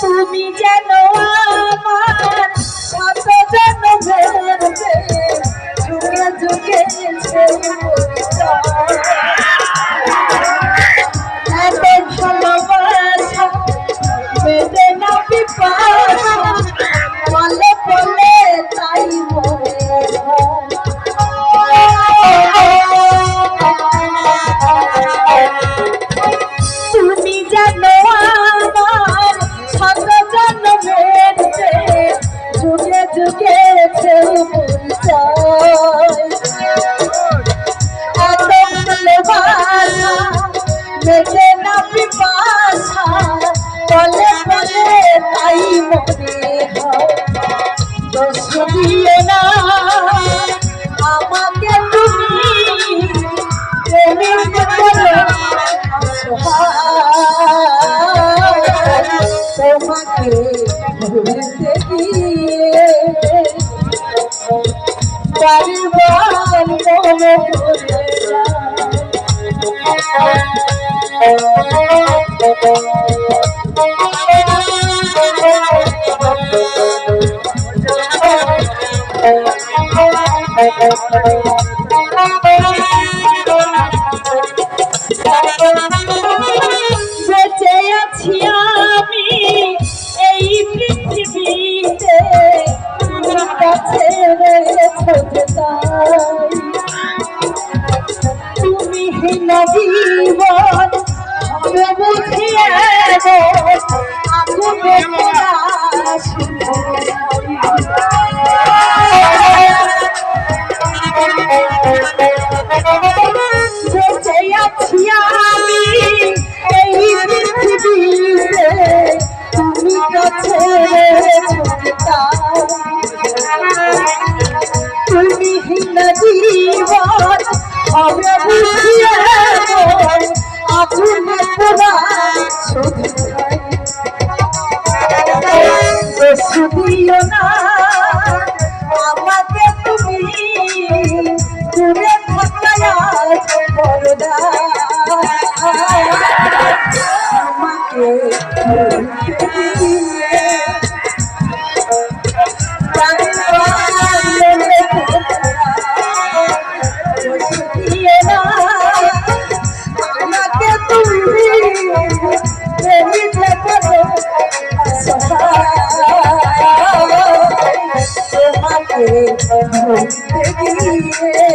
তুমি যেন আমার কত যেন ভেবে যুগে মেটে না পিপাসা বলে বলে তাই মনে দোষ দিও না, আমাকে তুমি প্রেমিক তোমাকে ভুলতে গিয়ে বারবার মনে পড়ে বেঁচে আছি আমি এই পৃথিবীতে। তোমার কাছে রয়েছে তুমি হীন জীবন তুমি জীবন হবে বুঝিয়ে পোড়া দিও না আমাকে তুমি দূরে করদা আমাকে দেখতে গিয়ে